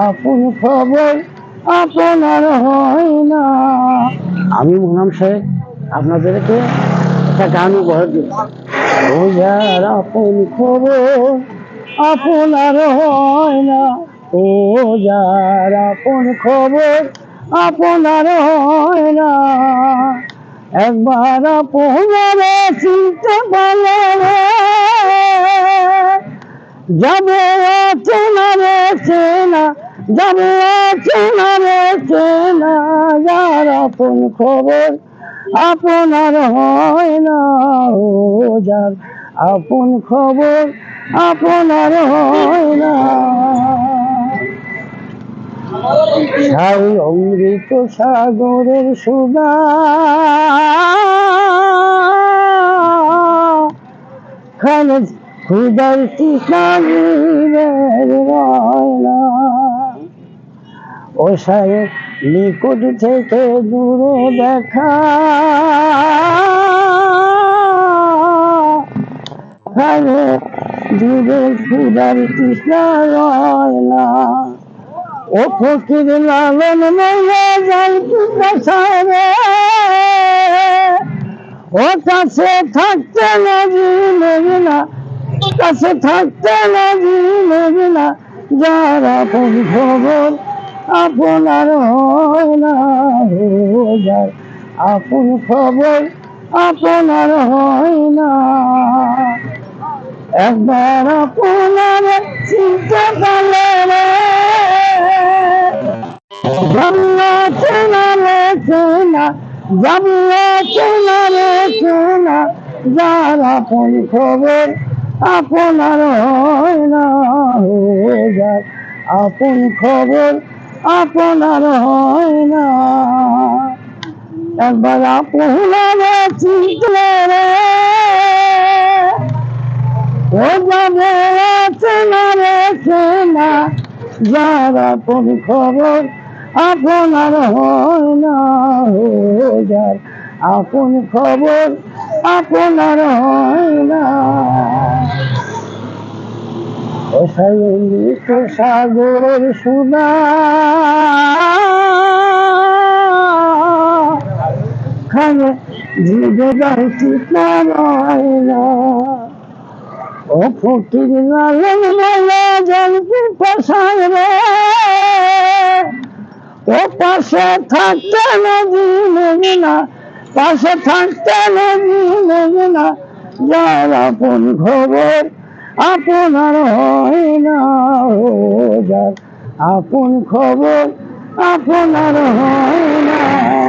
আপন খবর আপনার হয় না। আমি মুনাম শেখ আপনাদেরকে একটা গান উপহার দিচ্ছি ও আপন খবর আপনার হয় না। ও যার আপন খবর আপনার হয় না। একবার আপনারে চিনতে পারলে যাবে রে চেনা চেনা রে চেনা, যার আপন খবর আপনার হয় না ও, যার আপন খবর আপনার হয় না। সাই অমৃত সাগরের সুদা খান খুদার তৃষ্ণার ও নিকট থেকে দূরে দেখা। খানে দূরে তৃষ্ণা রয়না। ও ফকির লালন মাইয়া যাই ও কাছে থাকতে না জিলে না কাছে থাকতে না জিলে না যার খবর আপনার হয় না ও যার আপন খবর আপনার হয় না একবার আপনার চিন্তা আপন খবর আপনার হয় না ও যার আপন খবর আপনার হয় না। একবার আপনার চিনলে রে। ও যাবে চেনা রে চেনা যার আপন খবর আপনার হয় না। যার আপন খবর আপনার হয় না। সাগরের সুদা। খানে জীবে যাইতি হয় না। ও পাশায় রে। ও পাশে থাকতে নদী না, পাশে থাকতে নদী না। যার আপন খবর আপনার হয় না যার। আপন খবর আপনার হয় না।